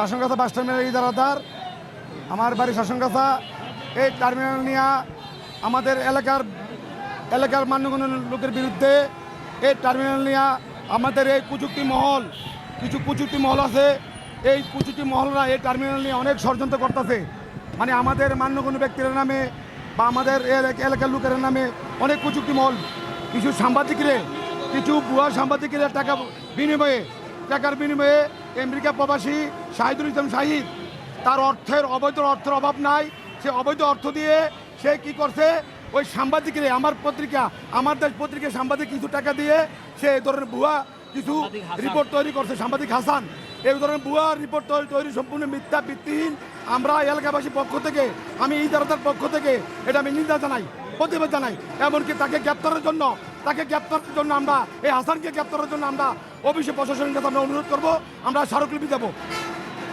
Shasongachha bus terminal ইদারাদার আমার বাড়ি শাসনগাছা। এই টার্মিনাল নিয়ে আমাদের এলাকার এলাকার মান্যগণ্য লোকের বিরুদ্ধে এই টার্মিনাল নিয়ে আমাদের এই কুচুক্তি মহল, কিছু কুচুক্তি মহল আছে। এই কুচুক্তি মহলরা এই টার্মিনাল নিয়ে অনেক ষড়যন্ত্র করতেছে। মানে আমাদের মান্যগণ্য ব্যক্তির নামে বা আমাদের এলাকা- এলাকার লোকের নামে অনেক কুচুক্তি মহল। কিছু সাংবাদিকরে, কিছু ভুয়া সাংবাদিকের টাকা বিনিময়ে, টাকার বিনিময়ে আমেরিকা প্রবাসী শাহিদুল ইসলাম শাহিদ তার অর্থের অবৈধ অর্থের অভাব নাই। সে অবৈধ অর্থ দিয়ে সে কি করছে? ওই সাংবাদিকের আমার পত্রিকা আমার দেশ পত্রিকা সাংবাদিক কিছু টাকা দিয়ে সে এই ধরনের ভুয়া কিছু রিপোর্ট তৈরি করছে সাংবাদিক হাসান। এই ধরনের ভুয়া রিপোর্ট তৈরি তৈরি সম্পূর্ণ মিথ্যা ভিত্তিহীন। আমরা এলাকাবাসীর পক্ষ থেকে আমি এই দারাদার পক্ষ থেকে এটা আমি নিন্দা জানাই প্রতিবাদ জানাই। এমনকি তাকে গ্রেপ্তারের জন্য তাকে গ্রেপ্তারের জন্য আমরা এই হাসানকে গ্রেপ্তারের জন্য আমরা অফিসে প্রশাসনের কাছে আমরা অনুরোধ করব আমরা স্মারকলিপি দেবো।